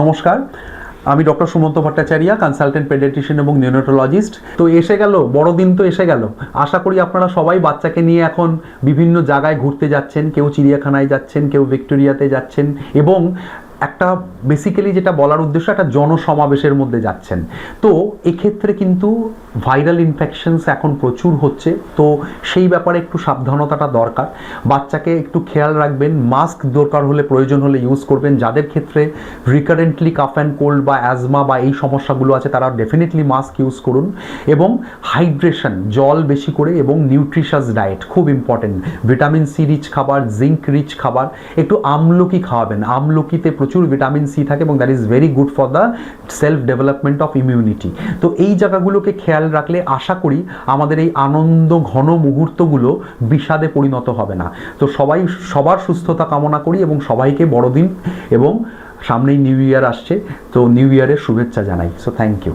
নমস্কার। আমি doctor Sumanta Bhattacharya consultant paediatrician এবং নিউনোটোলজিস্ট তো এসে গেল, বড়দিন তো এসে গেল। আশা করি আপনারা সবাই বাচ্চাকে নিয়ে এখন বিভিন্ন জায়গায় ঘুরতে যাচ্ছেন, কেউ চিড়িয়াখানায় যাচ্ছেন, কেউ ভিক্টোরিয়াতে যাচ্ছেন এবং একটা বেসিক্যালি যেটা বলার উদ্দেশ্য, একটা জনসমাবেশের মধ্যে যাচ্ছেন। তো এক্ষেত্রে কিন্তু ভাইরাল ইনফেকশনস এখন প্রচুর হচ্ছে। তো সেই ব্যাপারে একটু সাবধানতাটা দরকার। বাচ্চাকে একটু খেয়াল রাখবেন। মাস্ক দরকার হলে, প্রয়োজন হলে ইউজ করবেন। যাদের ক্ষেত্রে রিকারেন্টলি কাফ অ্যান্ড কোল্ড বা অ্যাজমা বা এই সমস্যাগুলো আছে, তারা ডেফিনেটলি মাস্ক ইউজ করুন। এবং হাইড্রেশন জল বেশি করে এবং নিউট্রিশাস ডায়েট খুব ইম্পর্টেন্ট ভিটামিন সি রিচ খাবার জিঙ্ক রিচ খাবার, একটু আমলকি খাওয়াবেন। আমলকিতে প্রচুর ভিটামিন সি থাকে এবং that is very good for the self development of immunity তো এই জায়গাগুলোকে খেয়াল রাখলে আশা করি আমাদের এই আনন্দ ঘন মুহূর্তগুলো বিষাদে পরিণত হবে না। তো সবাই সবার সুস্থতা কামনা করি এবং সবাইকে বড়দিন এবং সামনেই নিউ ইয়ার আসছে, তো নিউ ইয়ারের শুভেচ্ছা জানাই। So thank you